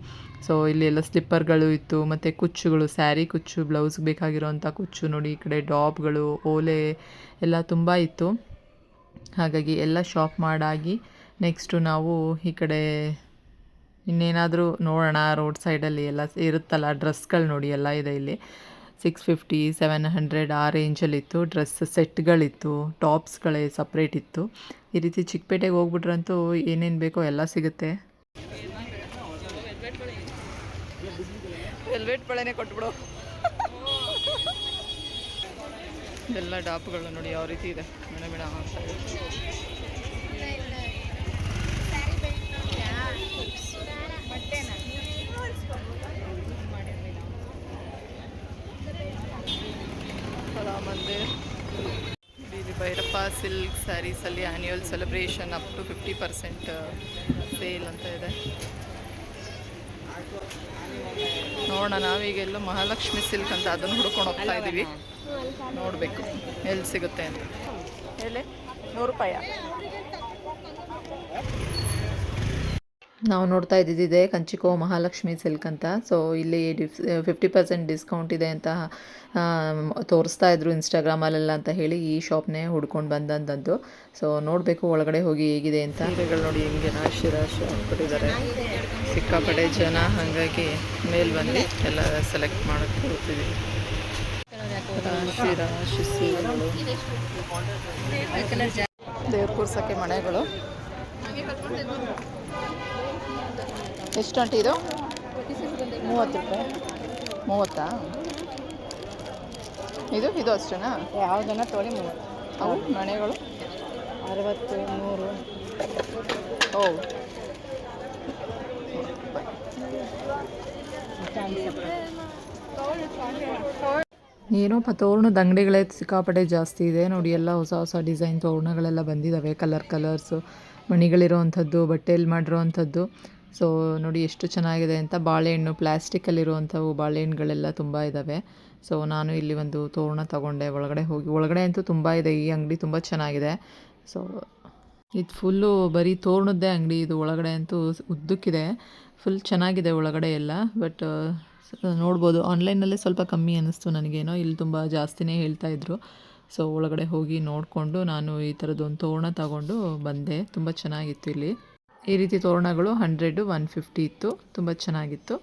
ಸೊ ಇಲ್ಲಿ ಎಲ್ಲ ಸ್ಲಿಪ್ಪರ್ಗಳು ಇತ್ತು, ಮತ್ತು ಕುಚ್ಚುಗಳು ಸ್ಯಾರಿ ಕುಚ್ಚು ಬ್ಲೌಸ್ಗೆ ಬೇಕಾಗಿರೋವಂಥ ಕುಚ್ಚು ನೋಡಿ, ಈ ಕಡೆ ಡಾಬ್ಗಳು ಓಲೆ ಎಲ್ಲ ತುಂಬ ಇತ್ತು. ಹಾಗಾಗಿ ಎಲ್ಲ ಶಾಪ್ ಮಾಡಾಗಿ ನೆಕ್ಸ್ಟು ನಾವು ಈ ಕಡೆ ಇನ್ನೇನಾದರೂ ನೋಡೋಣ ರೋಡ್ ಸೈಡಲ್ಲಿ ಎಲ್ಲ ಇರುತ್ತಲ್ಲ ಡ್ರೆಸ್ಗಳು ನೋಡಿ, ಎಲ್ಲ ಇದೆ ಇಲ್ಲಿ. ಸಿಕ್ಸ್ ಫಿಫ್ಟಿ ಸೆವೆನ್ ಹಂಡ್ರೆಡ್ ಆ ರೇಂಜಲ್ಲಿತ್ತು ಡ್ರೆಸ್ ಸೆಟ್ಗಳಿತ್ತು ಟಾಪ್ಸ್ಗಳೇ ಸಪ್ರೇಟ್ ಇತ್ತು. ಈ ರೀತಿ ಚಿಕ್ಕಪೇಟೆಗೆ ಹೋಗ್ಬಿಟ್ರಂತೂ ಏನೇನು ಬೇಕೋ ಎಲ್ಲ ಸಿಗುತ್ತೆ. ವೆಲ್ವೆಟ್ ಬಳೆನೇ ಕೊಟ್ಬಿಡು. ಎಲ್ಲ ಡಾಪ್ಗಳು ನೋಡಿ ಯಾವ ರೀತಿ ಇದೆ. ಮೇಡಮ್ ಮೇಡ ಮಂದಿರ್ ಇಲ್ಲಿ Bhairappa silk ಸ್ಯಾರೀಸಲ್ಲಿ annual celebration up to fifty percent sale ಅಂತ ಇದೆ. ನೋಡೋಣ ನಾವೀಗ ಎಲ್ಲೋ ಮಹಾಲಕ್ಷ್ಮಿ ಸಿಲ್ಕ್ ಅಂತ ಅದನ್ನು ಹುಡ್ಕೊಂಡು ಹೋಗ್ತಾ ಇದ್ದೀವಿ ನೋಡಬೇಕು ಎಲ್ಲಿ ಸಿಗುತ್ತೆ ಅಂತ. ಹೇಳಿ ನೂರು ರೂಪಾಯ ನಾವು ನೋಡ್ತಾ ಇದ್ದಿದ್ದಿದೆ ಕಂಚಿಕೋ ಮಹಾಲಕ್ಷ್ಮಿ ಸಿಲ್ಕ್ ಅಂತ. ಸೊ ಇಲ್ಲಿ ಡಿಫ್ ಫಿಫ್ಟಿ ಪರ್ಸೆಂಟ್ ಡಿಸ್ಕೌಂಟ್ ಇದೆ ಅಂತ ತೋರಿಸ್ತಾ ಇದ್ರು ಇನ್ಸ್ಟಾಗ್ರಾಮಲ್ಲೆಲ್ಲ ಅಂತ ಹೇಳಿ ಈ ಶಾಪ್ನೇ ಹುಡ್ಕೊಂಡು ಬಂದಂಥದ್ದು ಸೊ ನೋಡಬೇಕು ಒಳಗಡೆ ಹೋಗಿ ಹೇಗಿದೆ ಅಂತ. ಸೀರೆಗಳು ನೋಡಿ ಹಿಂಗೆ ರಾಶಿ ರಾಶಿ ಹಾಕ್ಬಿಟ್ಟಿದ್ದಾರೆ ಸಿಕ್ಕಾಪಟ್ಟೆ ಜನ ಹಾಗಾಗಿ ಮೇಲ್ ಬಂದು ಎಲ್ಲ ಸೆಲೆಕ್ಟ್ ಮಾಡೋಕ್ಕೆ ಹೋಗ್ತಿದ್ದೀವಿ ರಾಶಿ ರಾಶಿ ಸೀರೆಗಳು. ದೇವ್ರ ಕೂರ್ಸೋಕ್ಕೆ ಮನೆಗಳು ಎಷ್ಟು ಅಂಟಿ ಇದು? ಮೂವತ್ತು ರೂಪಾಯಿ. ಮೂವತ್ತಾ? ಇದು? ಇದು ಅಷ್ಟೇನಾ? ಯಾವುದನ್ನ ತೊಳಿ ಮೂವತ್ತು. ಅವು ಮನೆಗಳು? ಅರವತ್ತು ನೂರು. ಓ. ಏನೋಪ್ಪ ತೋರಣದ ಅಂಗಡಿಗಳೇ ಸಿಕ್ಕಾಪಟ್ಟೆ ಜಾಸ್ತಿ ಇದೆ. ನೋಡಿ ಎಲ್ಲ ಹೊಸ ಹೊಸ ಡಿಸೈನ್ ತೋರಣಗಳೆಲ್ಲ ಬಂದಿದ್ದಾವೆ ಕಲರ್ ಕಲರ್ಸು ಮಣಿಗಳಿರೋವಂಥದ್ದು, ಬಟ್ಟೆಯಲ್ಲಿ ಮಾಡಿರೋವಂಥದ್ದು. ಸೊ ನೋಡಿ ಎಷ್ಟು ಚೆನ್ನಾಗಿದೆ ಅಂತ ಬಾಳೆಹಣ್ಣು ಪ್ಲ್ಯಾಸ್ಟಿಕ್ಕಲ್ಲಿರುವಂಥವು ಬಾಳೆಹಣ್ಣುಗಳೆಲ್ಲ ತುಂಬ ಇದ್ದಾವೆ ಸೊ ನಾನು ಇಲ್ಲಿ ಒಂದು ತೋರಣ ತಗೊಂಡೆ, ಒಳಗಡೆ ಹೋಗಿ. ಒಳಗಡೆ ಅಂತೂ ತುಂಬ ಇದೆ, ಈ ಅಂಗಡಿ ತುಂಬ ಚೆನ್ನಾಗಿದೆ. ಸೊ ಇದು ಫುಲ್ಲು ಬರೀ ತೋರಣದ್ದೇ ಅಂಗಡಿ, ಇದು ಒಳಗಡೆ ಅಂತೂ ಉದ್ದಕ್ಕಿದೆ. ಫುಲ್ ಚೆನ್ನಾಗಿದೆ ಒಳಗಡೆ ಎಲ್ಲ, ಬಟ್ ನೋಡ್ಬೋದು ಆನ್ಲೈನಲ್ಲೇ ಸ್ವಲ್ಪ ಕಮ್ಮಿ ಅನ್ನಿಸ್ತು ನನಗೇನೋ. ಇಲ್ಲಿ ತುಂಬ ಜಾಸ್ತಿನೇ ಹೇಳ್ತಾ ಇದ್ರು. ಸೊ ಒಳಗಡೆ ಹೋಗಿ ನೋಡಿಕೊಂಡು ನಾನು ಈ ಥರದ್ದು ಒಂದು ತೋರಣ ತಗೊಂಡು ಬಂದೆ. ತುಂಬ ಚೆನ್ನಾಗಿತ್ತು ಇಲ್ಲಿ. ಈ ರೀತಿ ತೋರಣಗಳು ಹಂಡ್ರೆಡು ಒನ್ ಫಿಫ್ಟಿ ಇತ್ತು. ತುಂಬ ಚೆನ್ನಾಗಿತ್ತು.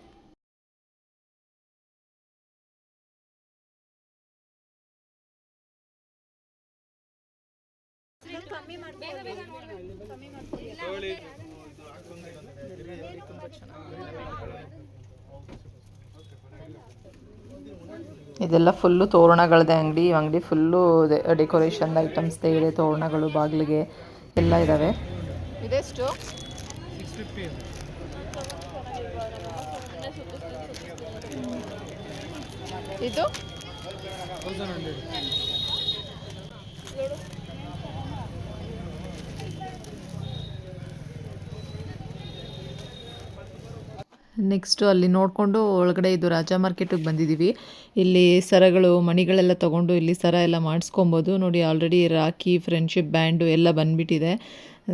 ಇದೆಲ್ಲ ಫುಲ್ಲು ತೋರಣಗಳದೆ ಅಂಗಡಿ ಈ ಅಂಗಡಿ ಫುಲ್ಲು ಡೆಕೋರೇಷನ್ ಐಟಮ್ಸ್ದೇ ಇದೆ ತೋರಣಗಳು ಬಾಗಿಲಿಗೆ ಎಲ್ಲ ಇದ್ದಾವೆ ಇದೆಷ್ಟು? ಇದು? ನೆಕ್ಸ್ಟು ಅಲ್ಲಿ ನೋಡಿಕೊಂಡು ಒಳಗಡೆ ಇದು ರಾಜಾ ಮಾರ್ಕೆಟಿಗೆ ಬಂದಿದ್ದೀವಿ ಇಲ್ಲಿ ಸರಗಳು, ಮಣಿಗಳೆಲ್ಲ ತೊಗೊಂಡು ಇಲ್ಲಿ ಸರ ಎಲ್ಲ ಮಾಡಿಸ್ಕೊಬೋದು. ನೋಡಿ ಆಲ್ರೆಡಿ ರಾಖಿ ಫ್ರೆಂಡ್ಶಿಪ್ ಬ್ಯಾಂಡು ಎಲ್ಲ ಬಂದುಬಿಟ್ಟಿದೆ.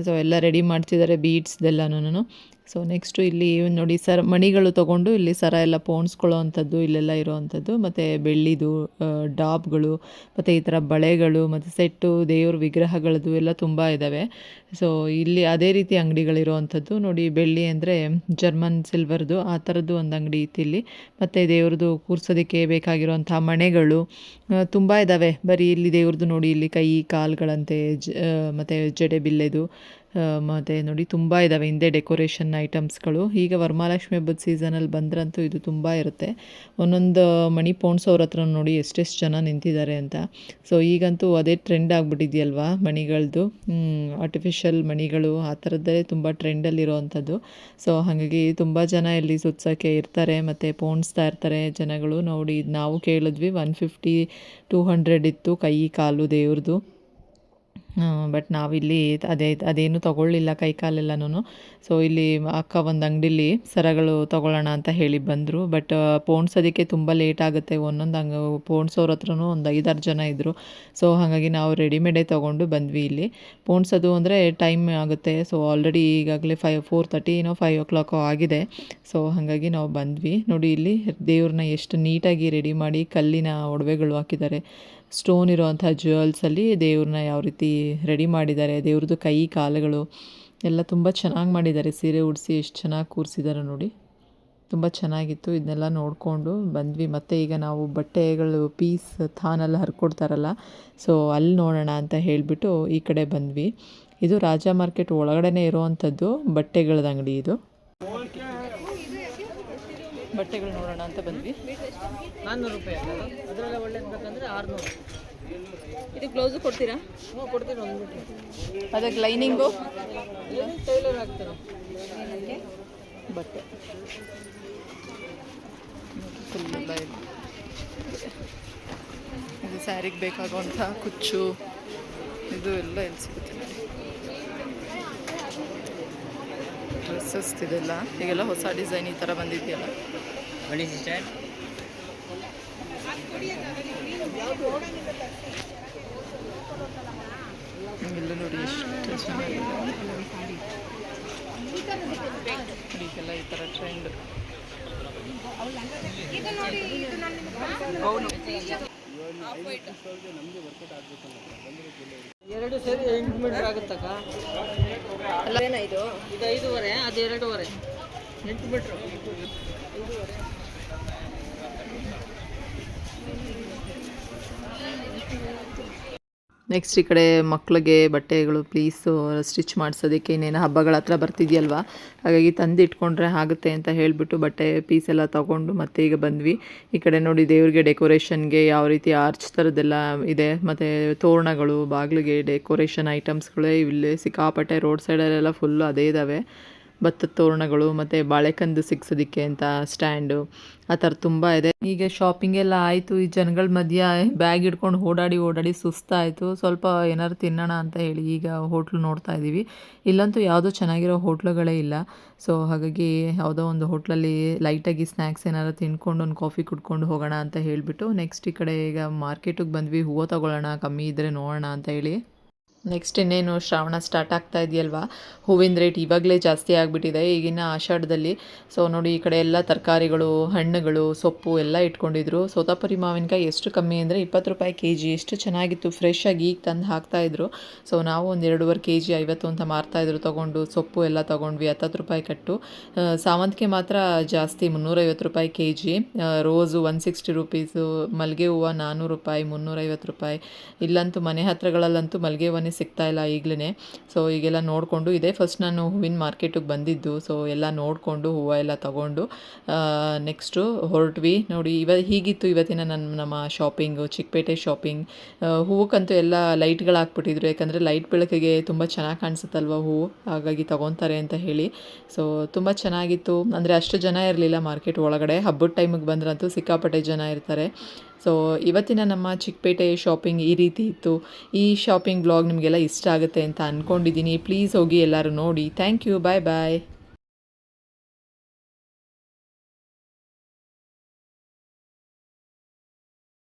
ಸೊ ಎಲ್ಲ ರೆಡಿ ಮಾಡ್ತಿದ್ದಾರೆ ಬೀಡ್ಸ್ದೆಲ್ಲನೂ ಸೊ ನೆಕ್ಸ್ಟು ಇಲ್ಲಿ ನೋಡಿ ಸರ್, ಮಣಿಗಳು ತೊಗೊಂಡು ಇಲ್ಲಿ ಸರ ಎಲ್ಲ ಪೋಣಿಸ್ಕೊಳ್ಳೋ ಅಂಥದ್ದು, ಇಲ್ಲೆಲ್ಲ ಇರೋವಂಥದ್ದು ಮತ್ತು ಬೆಳ್ಳಿದು ಡಾಬ್ಗಳು, ಮತ್ತು ಈ ಥರ ಬಳೆಗಳು, ಮತ್ತು ಸೆಟ್ಟು, ದೇವ್ರ ವಿಗ್ರಹಗಳದ್ದು ಎಲ್ಲ ತುಂಬ ಇದ್ದಾವೆ ಸೊ ಇಲ್ಲಿ ಅದೇ ರೀತಿ ಅಂಗಡಿಗಳಿರುವಂಥದ್ದು ನೋಡಿ ಬೆಳ್ಳಿ ಅಂದರೆ ಜರ್ಮನ್ ಸಿಲ್ವರ್ದು, ಆ ಥರದ್ದು ಒಂದು ಅಂಗಡಿ ಇತ್ತು ಇಲ್ಲಿ. ಮತ್ತು ದೇವ್ರದ್ದು ಕೂರ್ಸೋದಕ್ಕೆ ಬೇಕಾಗಿರುವಂಥ ಮಣೆಗಳು ತುಂಬ ಇದ್ದಾವೆ ಬರೀ ಇಲ್ಲಿ ದೇವ್ರದ್ದು ನೋಡಿ, ಇಲ್ಲಿ ಕೈ, ಕಾಲುಗಳಂತೆ, ಜ ಮತ್ತು ಜಡೆ ಬಿಲ್ಲೆದು ಮತ್ತು ನೋಡಿ, ತುಂಬ ಇದ್ದಾವೆ ಹಿಂದೆ ಡೆಕೋರೇಷನ್ ಐಟಮ್ಸ್ಗಳು. ಈಗ ವರಮಹಾಲಕ್ಷ್ಮಿ ಹಬ್ಬದ ಸೀಸನಲ್ಲಿ ಬಂದ್ರಂತೂ ಇದು ತುಂಬ ಇರುತ್ತೆ. ಒಂದೊಂದು ಮಣಿ ಪೋಣ್ಸೋರ ಹತ್ರ ನೋಡಿ ಎಷ್ಟೆಷ್ಟು ಜನ ನಿಂತಿದ್ದಾರೆ ಅಂತ. ಸೊ ಈಗಂತೂ ಅದೇ ಟ್ರೆಂಡ್ ಆಗಿಬಿಟ್ಟಿದೆಯಲ್ವಾ ಮಣಿಗಳದ್ದು ಆರ್ಟಿಫಿಷಿಯಲ್ ಮಣಿಗಳು ಆ ಥರದ್ದೇ ತುಂಬ ಟ್ರೆಂಡಲ್ಲಿರೋವಂಥದ್ದು ಸೊ ಹಾಗಾಗಿ ತುಂಬ ಜನ ಇಲ್ಲಿ ಸುತ್ಸೋಕ್ಕೆ ಇರ್ತಾರೆ, ಮತ್ತು ಪೋಣಿಸ್ತಾ ಇರ್ತಾರೆ ಜನಗಳು. ನೋಡಿ ನಾವು ಕೇಳಿದ್ವಿ ಒನ್ ಫಿಫ್ಟಿ ಟೂ ಹಂಡ್ರೆಡ್ ಇತ್ತು ಕೈ, ಕಾಲು ದೇವ್ರದ್ದು ಬಟ್ ನಾವಿಲ್ಲಿ ಅದೇ, ಅದೇನು ತೊಗೊಳ್ಳಿಲ್ಲ ಕೈ ಕಾಲೆಲ್ಲನೂ ಸೊ ಇಲ್ಲಿ ಅಕ್ಕ ಒಂದು ಅಂಗಡಿಲಿ ಸರಗಳು ತೊಗೊಳ್ಳೋಣ ಅಂತ ಹೇಳಿ ಬಂದರು. ಬಟ್ ಪೋಣಿಸೋದಕ್ಕೆ ತುಂಬ ಲೇಟ್ ಆಗುತ್ತೆ. ಒಂದೊಂದು ಹಂಗೆ ಪೋಣಿಸೋರ ಹತ್ರನೂ ಒಂದು ಐದಾರು ಜನ ಇದ್ದರು ಸೊ ಹಾಗಾಗಿ ನಾವು ರೆಡಿಮೇಡೇ ತೊಗೊಂಡು ಬಂದ್ವಿ ಇಲ್ಲಿ. ಪೋಣಿಸೋದು ಅಂದರೆ ಟೈಮ್ ಆಗುತ್ತೆ. ಸೊ ಆಲ್ರೆಡಿ ಈಗಾಗಲೇ ಫೈವ್ ಫೋರ್ ತರ್ಟಿನೋ ಫೈವ್ ಓ ಕ್ಲಾಕೋ ಆಗಿದೆ. ಸೊ ಹಾಗಾಗಿ ನಾವು ಬಂದ್ವಿ. ನೋಡಿ ಇಲ್ಲಿ ದೇವ್ರನ್ನ ಎಷ್ಟು ನೀಟಾಗಿ ರೆಡಿ ಮಾಡಿ ಕಲ್ಲಿನ ಒಡವೆಗಳು ಹಾಕಿದ್ದಾರೆ. ಸ್ಟೋನ್ ಇರೋವಂಥ ಜ್ಯುವೆಲ್ಸಲ್ಲಿ ದೇವ್ರನ್ನ ಯಾವ ರೀತಿ ರೆಡಿ ಮಾಡಿದ್ದಾರೆ, ದೇವ್ರದ್ದು ಕೈ, ಕಾಲುಗಳು ಎಲ್ಲ ತುಂಬ ಚೆನ್ನಾಗಿ ಮಾಡಿದ್ದಾರೆ. ಸೀರೆ ಉಡಿಸಿ ಎಷ್ಟು ಚೆನ್ನಾಗಿ ಕೂರಿಸಿದ್ದಾರೆ ನೋಡಿ. ತುಂಬ ಚೆನ್ನಾಗಿತ್ತು. ಇದನ್ನೆಲ್ಲ ನೋಡಿಕೊಂಡು ಬಂದ್ವಿ. ಮತ್ತು ಈಗ ನಾವು ಬಟ್ಟೆಗಳು ಪೀಸ್ ಥಾನೆಲ್ಲ ಹರ್ಕೊಡ್ತಾರಲ್ಲ ಸೊ ಅಲ್ಲಿ ನೋಡೋಣ ಅಂತ ಹೇಳಿಬಿಟ್ಟು ಈ ಕಡೆ ಬಂದ್ವಿ. ಇದು ರಾಜ ಮಾರ್ಕೆಟ್ ಒಳಗಡೆನೇ ಇರೋವಂಥದ್ದು ಬಟ್ಟೆಗಳದ ಅಂಗಡಿ ಇದು. ಬಟ್ಟೆಗಳು ನೋಡೋಣ ಅಂತ ಬಂದ್ವಿ. ನಾನ್ನೂರು ರೂಪಾಯಿ ಅದರಲ್ಲ ಒಳ್ಳೇದು ಆರ್ನೂರು ಆರುನೂರು. ಇದು ಗ್ಲೌಸ್ ಕೊಡ್ತೀರಾ? ಹ್ಞೂ ಕೊಡ್ತೀನಿ ಒಂದು ಅದಕ್ಕೆ ಲೈನಿಂಗು? ಟೈಲರ್ ಹಾಕ್ತಾರೆ. ಬಟ್ಟೆ. ಫುಲ್ ಎಲ್ಲ ಇದೆ ಇದು ಸ್ಯಾರಿಗೆ ಬೇಕಾಗುವಂಥ ಕುಚ್ಚು ಇದು ಎಲ್ಲ ಎಲ್ಲಿ ಸಿಗುತ್ತೆ? ಡ್ರೆಸ್ಸಸ್ ಇದೆಲ್ಲ ಈಗೆಲ್ಲ ಹೊಸ ಡಿಸೈನ್ ಈ ಥರ ಬಂದಿದೆಯಲ್ಲ. ಬಳಿ ಸಿಸ್ಟರ್ ಇವೆಲ್ಲ ನೋಡಿ ಎಷ್ಟು ಚೆನ್ನಾಗಿದೆ. ಈಗೆಲ್ಲ ಈ ಥರ ಟ್ರೆಂಡ್ ಎರಡು ಸೇರಿ ಎಂಟು ಮೀಟರ್ ಆಗುತ್ತಕ್ಕ? ಅಲ್ಲ ಇದು? ಐದೂವರೆ ಅದು ಎರಡೂವರೆ. ಎಂಟು ಮೀಟ್ರು ನೆಕ್ಸ್ಟ್ ಈ ಕಡೆ ಮಕ್ಕಳಿಗೆ ಬಟ್ಟೆಗಳು ಪ್ಲೀಸು ಸ್ಟಿಚ್ ಮಾಡಿಸೋದಕ್ಕೆ ಇನ್ನೇನು ಹಬ್ಬಗಳ ಹತ್ರ ಬರ್ತಿದೆಯಲ್ವ? ಹಾಗಾಗಿ ತಂದು ಇಟ್ಕೊಂಡ್ರೆ ಆಗುತ್ತೆ ಅಂತ ಹೇಳಿಬಿಟ್ಟು ಬಟ್ಟೆ ಪೀಸ್ ಎಲ್ಲ ತೊಗೊಂಡು ಮತ್ತೆ ಈಗ ಬಂದ್ವಿ. ಈ ಕಡೆ ನೋಡಿ ದೇವ್ರಿಗೆ ಡೆಕೋರೇಷನ್ಗೆ ಯಾವ ರೀತಿ ಆರ್ಚ್ ಥರದ್ದೆಲ್ಲ ಇದೆ. ಮತ್ತು ತೋರಣಗಳು, ಬಾಗಿಲಿಗೆ ಡೆಕೋರೇಷನ್ ಐಟಮ್ಸ್ಗಳೇ ಇಲ್ಲಿ ಸಿಕ್ಕಾಪಟ್ಟೆ ರೋಡ್ ಸೈಡಲ್ಲೆಲ್ಲ ಫುಲ್ಲು ಅದೇ ಇದ್ದಾವೆ ಭತ್ತದ ತೋರಣಗಳು ಮತ್ತು ಬಾಳೆಕಂದು ಸಿಗ್ಸೋದಿಕ್ಕೆ ಅಂತ ಸ್ಟ್ಯಾಂಡು, ಆ ಥರ ತುಂಬ ಇದೆ. ಈಗ ಶಾಪಿಂಗ್ ಎಲ್ಲ ಆಯಿತು, ಈ ಜನಗಳ ಮಧ್ಯ ಬ್ಯಾಗ್ ಹಿಡ್ಕೊಂಡು ಓಡಾಡಿ ಓಡಾಡಿ ಸುಸ್ತಾಯಿತು. ಸ್ವಲ್ಪ ಏನಾದ್ರು ತಿನ್ನೋಣ ಅಂತ ಹೇಳಿ ಈಗ ಹೋಟ್ಲು ನೋಡ್ತಾ ಇದ್ದೀವಿ. ಇಲ್ಲಂತೂ ಯಾವುದೋ ಚೆನ್ನಾಗಿರೋ ಹೋಟ್ಲುಗಳೇ ಇಲ್ಲ. ಸೊ ಹಾಗಾಗಿ ಯಾವುದೋ ಒಂದು ಹೋಟ್ಲಲ್ಲಿ ಲೈಟಾಗಿ ಸ್ನ್ಯಾಕ್ಸ್ ಏನಾದ್ರು ತಿನ್ಕೊಂಡು ಒಂದು ಕಾಫಿ ಕುಡ್ಕೊಂಡು ಹೋಗೋಣ ಅಂತ ಹೇಳಿಬಿಟ್ಟು ನೆಕ್ಸ್ಟ್ ಈ ಕಡೆ ಈಗ ಮಾರ್ಕೆಟಿಗೆ ಬಂದ್ವಿ. ಹೂವು ತೊಗೊಳ್ಳೋಣ, ಕಮ್ಮಿ ಇದ್ದರೆ ನೋಡೋಣ ಅಂತ ಹೇಳಿ. ನೆಕ್ಸ್ಟ್ ಇನ್ನೇನು ಶ್ರಾವಣ ಸ್ಟಾರ್ಟ್ ಆಗ್ತಾ ಇದೆಯಲ್ವಾ? ಹೂವಿನ ರೇಟ್ ಇವಾಗಲೇ ಜಾಸ್ತಿ ಆಗಿಬಿಟ್ಟಿದೆ, ಈಗಿನ ಆಷಾಢದಲ್ಲಿ. ಸೊ ನೋಡಿ, ಈ ಕಡೆ ಎಲ್ಲ ತರಕಾರಿಗಳು, ಹಣ್ಣುಗಳು, ಸೊಪ್ಪು ಎಲ್ಲ ಇಟ್ಕೊಂಡಿದ್ರು. ಸೋತಾಪುರಿ ಮಾವಿನಕಾಯಿ ಎಷ್ಟು ಕಮ್ಮಿ ಅಂದರೆ ಇಪ್ಪತ್ತು ರೂಪಾಯಿ ಕೆ ಜಿ ಎಷ್ಟು ಚೆನ್ನಾಗಿತ್ತು ಫ್ರೆಶ್ ಆಗಿ ಈಗ ತಂದು ಹಾಕ್ತಾಯಿದ್ರು ಸೊ ನಾವು ಒಂದು ಎರಡೂವರೆ ಕೆ ಜಿ ಐವತ್ತು ಅಂತ ಮಾರ್ತಾಯಿದ್ರು ತೊಗೊಂಡು ಸೊಪ್ಪು ಎಲ್ಲ ತೊಗೊಂಡ್ವಿ, ಹತ್ತತ್ತು ರೂಪಾಯಿ ಕಟ್ಟು. ಸಾವಂತಿಗೆ ಮಾತ್ರ ಜಾಸ್ತಿ, ಮುನ್ನೂರೈವತ್ತು ರೂಪಾಯಿ K G rose one sixty rupees ಮಲ್ಲಿಗೆ ಹೂವು ನಾನ್ನೂರು ರೂಪಾಯಿ, ಮುನ್ನೂರೈವತ್ತು ರೂಪಾಯಿ. ಇಲ್ಲಂತೂ ಮನೆ ಹತ್ರಗಳಲ್ಲಂತೂ ಮಲ್ಲಿಗೆ ಹೂವನೇ ಸಿಗ್ತಾ ಇಲ್ಲ ಈಗಲೇ. ಸೊ ಈಗೆಲ್ಲ ನೋಡಿಕೊಂಡು ಇದೇ. ಫಸ್ಟ್ ನಾನು ಹೂವಿನ ಮಾರ್ಕೆಟಿಗೆ ಬಂದಿದ್ದು. ಸೊ ಎಲ್ಲ ನೋಡಿಕೊಂಡು ಹೂವು ಎಲ್ಲ ತಗೊಂಡು ನೆಕ್ಸ್ಟು ಹೊರಟ್ವಿ. ನೋಡಿ, ಇವ, ಹೀಗಿತ್ತು ಇವತ್ತಿನ ನನ್ನ ನಮ್ಮ ಶಾಪಿಂಗು ಚಿಕ್ಕಪೇಟೆ ಶಾಪಿಂಗ್ ಹೂವಕ್ಕಂತೂ ಎಲ್ಲ ಲೈಟ್ಗಳು ಹಾಕ್ಬಿಟ್ಟಿದ್ರು. ಯಾಕಂದರೆ ಲೈಟ್ ಬೆಳಕಿಗೆ ತುಂಬ ಚೆನ್ನಾಗಿ ಕಾಣಿಸುತ್ತಲ್ವ ಹೂವು ಹಾಗಾಗಿ ತಗೊತಾರೆ ಅಂತ ಹೇಳಿ. ಸೊ ತುಂಬ ಚೆನ್ನಾಗಿತ್ತು. ಅಂದರೆ ಅಷ್ಟು ಜನ ಇರಲಿಲ್ಲ ಮಾರ್ಕೆಟ್ ಒಳಗಡೆ. ಹಬ್ಬದ ಟೈಮಿಗೆ ಬಂದ್ರಂತೂ ಸಿಕ್ಕಾಪಟ್ಟೆ ಜನ ಇರ್ತಾರೆ. ಸೊ ಇವತ್ತಿನ ನಮ್ಮ ಚಿಕ್ಕಪೇಟೆ ಶಾಪಿಂಗ್ ಈ ರೀತಿ ಇತ್ತು. ಈ ಶಾಪಿಂಗ್ ಬ್ಲಾಗ್ ನಿಮಗೆಲ್ಲ ಇಷ್ಟ ಆಗುತ್ತೆ ಅಂತ ಅಂದ್ಕೊಂಡಿದ್ದೀನಿ ಪ್ಲೀಸ್ ಹೋಗಿ ಎಲ್ಲರೂ ನೋಡಿ. Thank you bye bye